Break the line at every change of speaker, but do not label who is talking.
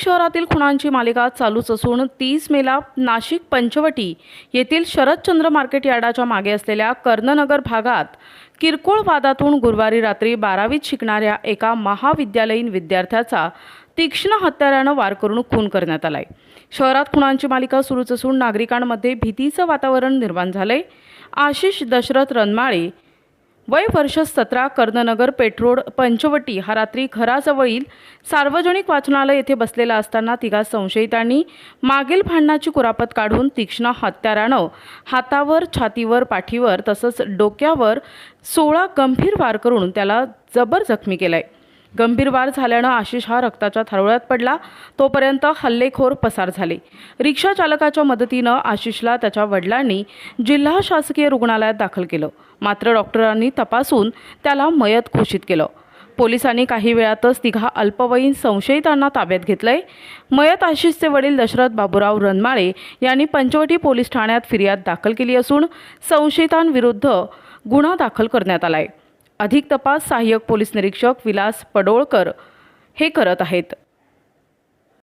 शहरातील खुणांची मालिका चालूच असून तीस मेला नाशिक पंचवटी येथील शरदचंद्र मार्केट यार्डाच्या मागे असलेल्या कर्णनगर भागात किरकोळ वादातून गुरुवारी रात्री बारावीत शिकणाऱ्या एका महाविद्यालयीन विद्यार्थ्याचा तीक्ष्ण हत्यारानं वार करून खून करण्यात आलाय. शहरात खुणांची मालिका सुरूच असून नागरिकांमध्ये भीतीचं वातावरण निर्माण झालंय. आशिष दशरथ रनमाळे वय वर्ष सतरा कर्णनगर पेट्रोड पंचवटी हा रात्री घराजवळील सार्वजनिक वाचनालय येथे बसलेला असताना तिघा संशयितांनी मागील भांडणाची कुरापत काढून तीक्ष्ण हत्यारानं हातावर छातीवर पाठीवर तसंच डोक्यावर सोळा गंभीर वार करून त्याला जबर जखमी केलंय. गंभीर वार झाल्यानं आशिष हा रक्ताच्या थारोळ्यात पडला. तोपर्यंत हल्लेखोर पसार झाले. रिक्षा चालकाच्या मदतीनं आशिषला त्याच्या वडिलांनी जिल्हा शासकीय रुग्णालयात दाखल केलं. मात्र डॉक्टरांनी तपासून त्याला मयत घोषित केलं. पोलिसांनी काही वेळातच तिघा अल्पवयीन संशयितांना ताब्यात घेतलंय. मयत आशिषचे वडील दशरथ बाबूराव रनमाळे यांनी पंचवटी पोलीस ठाण्यात फिर्याद दाखल केली असून संशयितांविरुद्ध गुन्हा दाखल करण्यात आलाय. अधिक तपास सहाय्यक पोलीस निरीक्षक विलास पडोळकर हे करत आहेत.